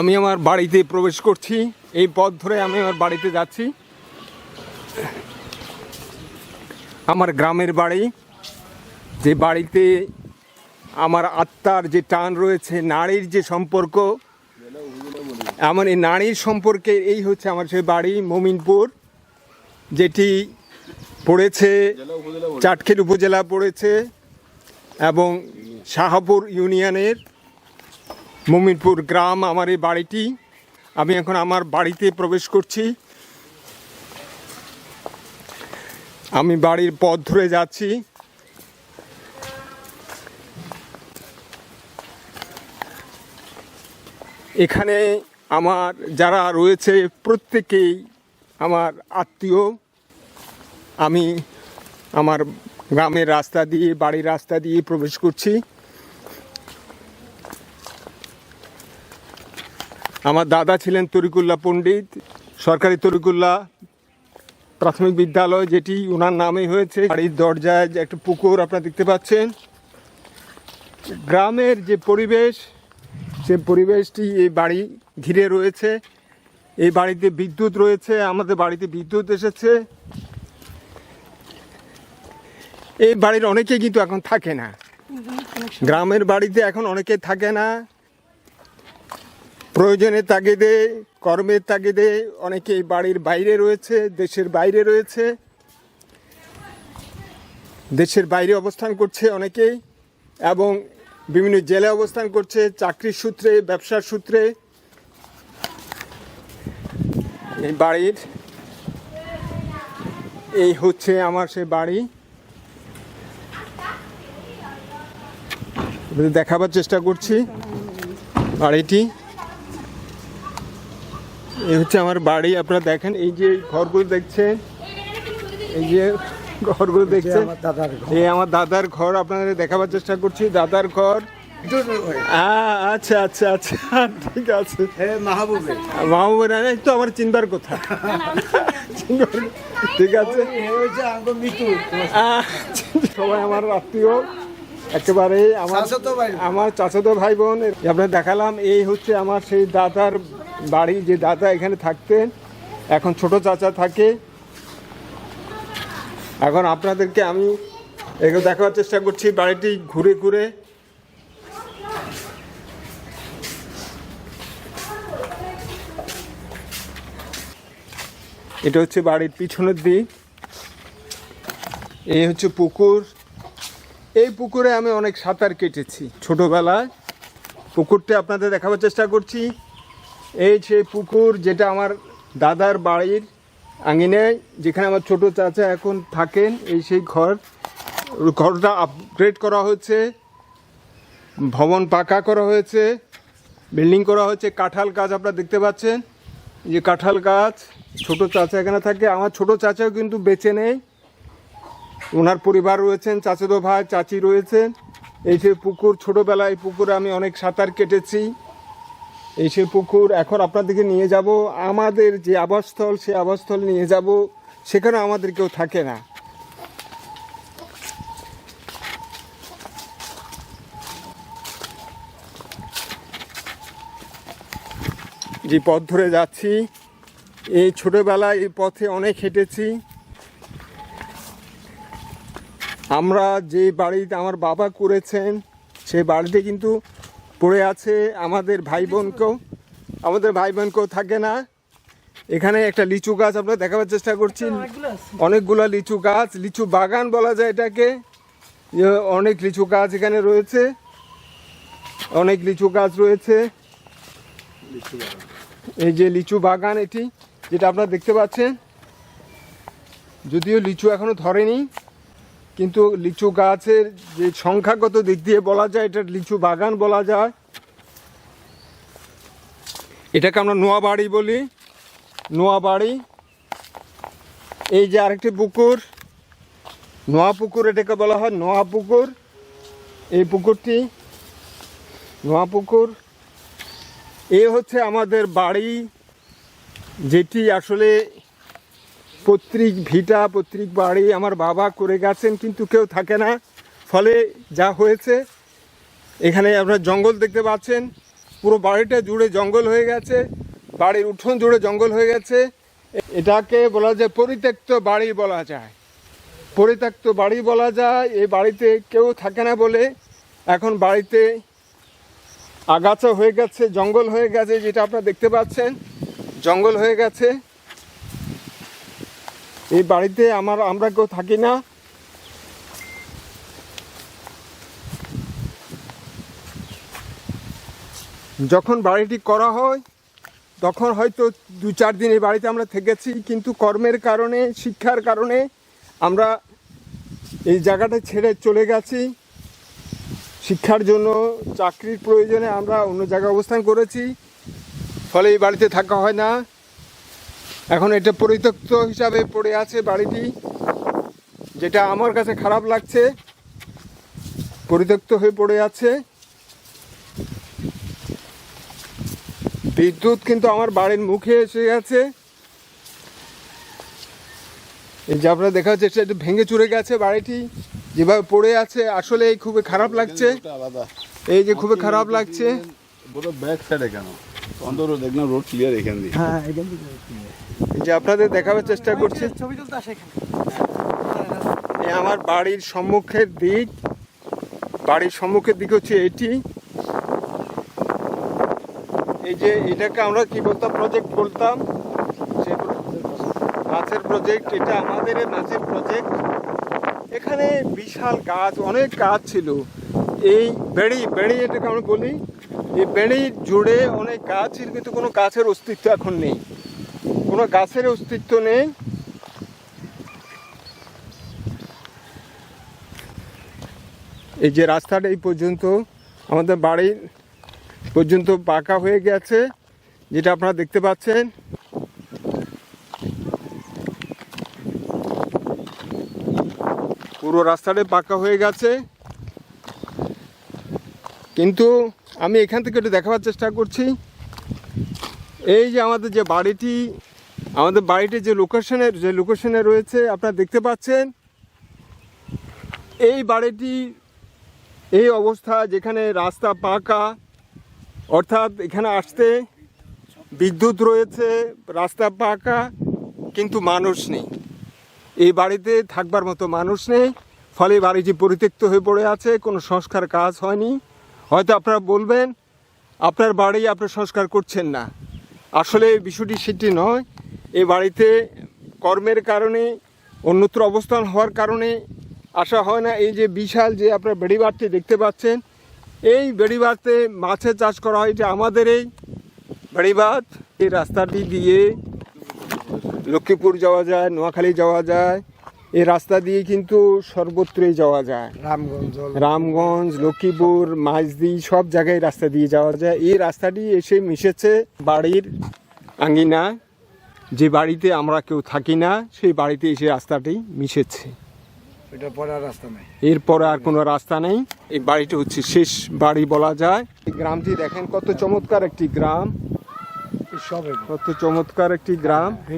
আমি আমার বাড়িতে প্রবেশ করছি, এই পথ ধরে আমি আমার বাড়িতে যাচ্ছি। আমার গ্রামের বাড়ি, যে বাড়িতে আমার আত্মার যে টান রয়েছে, নারীর যে সম্পর্ক, আমার এই নারীর সম্পর্কে এই হচ্ছে আমার সেই বাড়ি, মমিনপুর, যেটি পড়েছে চাটখিল উপজেলা পড়েছে, এবং শাহপুর ইউনিয়নের মুমিনপুর গ্রাম আমার এই বাড়িটি। আমি এখন আমার বাড়িতে প্রবেশ করছি। আমি বাড়ির পথ ধরে যাচ্ছি। এখানে আমার যারা রয়েছে প্রত্যেকেই আমার আত্মীয়। আমি আমার গ্রামের রাস্তা দিয়ে, বাড়ির রাস্তা দিয়ে প্রবেশ করছি। আমার দাদা ছিলেন তরিকুল্লাহ পণ্ডিত সরকারি তরিকুল্লাহ প্রাথমিক বিদ্যালয় যেটি ওনার নামে হয়েছে। বাড়ির দরজায় যে একটা পুকুর আপনারা দেখতে পাচ্ছেন। গ্রামের যে পরিবেশ সে পরিবেশটি এই বাড়ি ঘিরে রয়েছে। এই বাড়িতে বিদ্যুৎ রয়েছে আমাদের বাড়িতে বিদ্যুৎ এসেছে। এই বাড়ির অনেকে কিন্তু এখন থাকে না। গ্রামের বাড়িতে এখন অনেকে থাকে না। প্রয়োজনের তাগিদে কর্মের তাগিদে অনেকে এই বাড়ির বাইরে রয়েছে, দেশের বাইরে রয়েছে। দেশের বাইরে অবস্থান করছে অনেকেই এবং বিভিন্ন জেলায় অবস্থান করছে, চাকরির সূত্রে, ব্যবসার সূত্রে। এই বাড়ির, এই হচ্ছে আমার সে বাড়ি। দেখাবার চেষ্টা করছি বাড়িটি। এই হচ্ছে আমার বাড়ি আপনারা দেখেন এই যে ঘরগুলো দেখছেন এই যে ঘরগুলো দেখছেন এই আমার দাদার ঘর আপনাদের দেখাবার চেষ্টা করছি দাদার ঘর। আ- আচ্ছা আচ্ছা আচ্ছা ঠিক আছে। হ্যাঁ মাহবুবে। মাহবুবের তো আমার চিনবার কথা। ঠিক আছে। সবাই আমার আত্মীয় একেবারে আমার। আমার চাচাতো ভাই বোন আপনার দেখালাম এই হচ্ছে আমার সেই দাদার বাড়ি যে দাদা এখানে থাকতেন, এখন ছোট চাচা থাকে। এখন আপনাদেরকে আমি এগুলো দেখার চেষ্টা করছি, বাড়িটি ঘুরে ঘুরে। এটা হচ্ছে বাড়ির পিছনের দিক। এই হচ্ছে পুকুর। এই পুকুরে আমি অনেক সাঁতার কেটেছি ছোটবেলায়। পুকুরটা আপনাদের দেখাবার চেষ্টা করছি। এই সেই পুকুর যেটা আমার দাদার বাড়ির আঙিনায়, যেখানে আমার ছোট চাচা এখন থাকেন, এই সেই ঘর। ঘরটা আপগ্রেড করা হয়েছে, ভবন পাকা করা হয়েছে বিল্ডিং করা হয়েছে, কাঁঠাল গাছ আপনারা দেখতে পাচ্ছেন। যে কাঁঠাল গাছ, ছোট চাচা এখানে থাকে, আমার ছোট চাচাও কিন্তু বেঁচে নেই। ওনার পরিবার রয়েছেন, চাচাতো ভাই, চাচি রয়েছেন। এই সে পুকুর, ছোটোবেলায় পুকুরে আমি অনেক সাঁতার কেটেছি। এই পুকুর এখন আপনাদেরকে নিয়ে যাব। আমাদের যে আবাসস্থল, সে আবাসস্থল নিয়ে যাব। সেখানে আমাদের কেউ থাকে না। যে পথ ধরে যাচ্ছি। এই ছোটোবেলায় এই পথে অনেক হেঁটেছি। আমরা যে বাড়িতে আমার বাবা করেছেন সেই বাড়িতে কিন্তু পড়ে আছে আমাদের ভাই বোনকেও আমাদের ভাই বোনকেও থাকে না। এখানে একটা লিচু গাছ আমরা দেখাবার চেষ্টা করছি। অনেকগুলো লিচু গাছ, লিচু বাগান বলা যায় এটাকে। অনেক লিচু গাছ এখানে রয়েছে। অনেক লিচু গাছ রয়েছে। এই যে লিচু বাগান এটি, যেটা আপনারা দেখতে পাচ্ছেন। যদিও লিচু এখনও ধরেনি। কিন্তু লিচু গাছের যে সংখ্যাগত দিক দিয়ে বলা যায়, এটা লিচু বাগান বলা যায়। এটাকে আমরা নোয়া বাড়ি বলি। নোয়া বাড়ি। এই যে আরেকটি পুকুর, নোয়া পুকুর এটাকে বলা হয় নোয়া পুকুর। এই পুকুরটি নোয়া পুকুর। এ হচ্ছে আমাদের বাড়ি, যেটি আসলে পৈতৃক ভিটা, পৈতৃক বাড়ি আমার বাবা করে গেছেন, কিন্তু কেউ থাকে না। ফলে যা হয়েছে, এখানে আপনার জঙ্গল দেখতে পাচ্ছেন। পুরো বাড়িটা জুড়ে জঙ্গল হয়ে গেছে, বাড়ির উঠোন জুড়ে জঙ্গল হয়ে গেছে। এটাকে বলা যায় পরিত্যক্ত বাড়ি বলা যায়। পরিত্যক্ত বাড়ি বলা যায়, এই বাড়িতে কেউ থাকে না বলে। এখন বাড়িতে আগাছা হয়ে গেছে, জঙ্গল হয়ে গেছে, যেটা আপনারা দেখতে পাচ্ছেন। জঙ্গল হয়ে গেছে। এই বাড়িতে আমার, আমরা কেউ থাকি না। যখন বাড়িটি করা হয়, তখন হয়তো দু চার দিন এই বাড়িতে আমরা থেকেছি, কিন্তু কর্মের কারণে, শিক্ষার কারণে আমরা এই জায়গাটা ছেড়ে চলে গেছি। শিক্ষার জন্য, চাকরির প্রয়োজনে আমরা অন্য জায়গায় অবস্থান করেছি, ফলে এই বাড়িতে থাকা হয় না। এখন এটা পরিত্যক্ত হিসাবে পড়ে আছে বাড়িটি যেটা আমার কাছে খারাপ লাগছে পরিত্যক্ত হয়ে পড়ে আছে। বিদ্যুৎ কিন্তু আমার বাড়ির মুখে এসে গেছে। এই যে আপনারা দেখা যাচ্ছে এটা একটু ভেঙে চুরে গেছে বাড়িটি যেভাবে পড়ে আছে আসলে এই খুবই খারাপ লাগছে। এই যে খুবই খারাপ লাগছে। ব্যাক সাইডে কেন? অন্তর দেখলাম রোড ক্লিয়ার এখান দিয়ে। হ্যাঁ যে আপনাদের দেখাবার চেষ্টা করছি। ছবি তুলতে আসে আমার বাড়ির সম্মুখের দিক বাড়ির সম্মুখের দিক হচ্ছে এটি। এই যে এটাকে আমরা কি বলতাম? প্রজেক্ট বলতাম। মাছের প্রজেক্ট এটা আমাদের মাছের প্রজেক্ট এখানে বিশাল গাছ অনেক গাছ ছিল। এই বেড়ি বেড়ি এটাকে আমরা বলি। এই বেড়ি জুড়ে অনেক গাছ ছিল কিন্তু কোনো গাছের অস্তিত্ব এখন নেই। কোনো গাছের অস্তিত্ব নেই। এই যে রাস্তাটা এই পর্যন্ত, আমাদের বাড়ির পর্যন্ত পাকা হয়ে গেছে, যেটা আপনারা দেখতে পাচ্ছেন। পুরো রাস্তাটা পাকা হয়ে গেছে। কিন্তু আমি এখান থেকে একটু দেখাবার চেষ্টা করছি। এই যে আমাদের যে বাড়িটি আমাদের বাড়িটি যে লোকেশনের যে লোকেশনে রয়েছে, আপনারা দেখতে পাচ্ছেন, এই বাড়িটি, এই অবস্থা যেখানে রাস্তা পাকা, অর্থাৎ এখানে আসতে বিদ্যুৎ রয়েছে, রাস্তা পাকা, কিন্তু মানুষ নেই। এই বাড়িতে থাকবার মতো মানুষ নেই, ফলে বাড়িটি পরিত্যক্ত হয়ে পড়ে আছে, কোনো সংস্কার কাজ হয়নি। হয়তো আপনারা বলবেন, আপনার বাড়ি আপনার সংস্কার করছেন না। আসলে বিষয়টি সেটি নয় এই বাড়িতে কর্মের কারণে অন্যত্র অবস্থান হওয়ার কারণে আসা হয় না। এই যে বিশাল যে আপনার বেড়িবাড়তে দেখতে পাচ্ছেন এই বেড়িবাড়তে মাছের চাষ করা হয় যে আমাদের এই বেড়িবাঁধ এই রাস্তাটি দিয়ে লক্ষ্মীপুর যাওয়া যায় নোয়াখালী যাওয়া যায়। এই রাস্তা দিয়ে কিন্তু সর্বত্রই যাওয়া যায়। রামগঞ্জ রামগঞ্জ লক্ষ্মীপুর মাঝদি সব জায়গায় রাস্তা দিয়ে যাওয়া যায়। এই রাস্তাটি এসে মিশেছে বাড়ির আঙ্গিনা যে বাড়িতে আমরা কেউ থাকি না সেই বাড়িতে এসে রাস্তাটি মিশেছে। এরপর আর কোনো রাস্তা নেই। এই বাড়িটি হচ্ছে শেষ বাড়ি বলা যায়। এই গ্রামটি দেখেন কত চমৎকার একটি গ্রাম। কত চমৎকার একটি গ্রাম।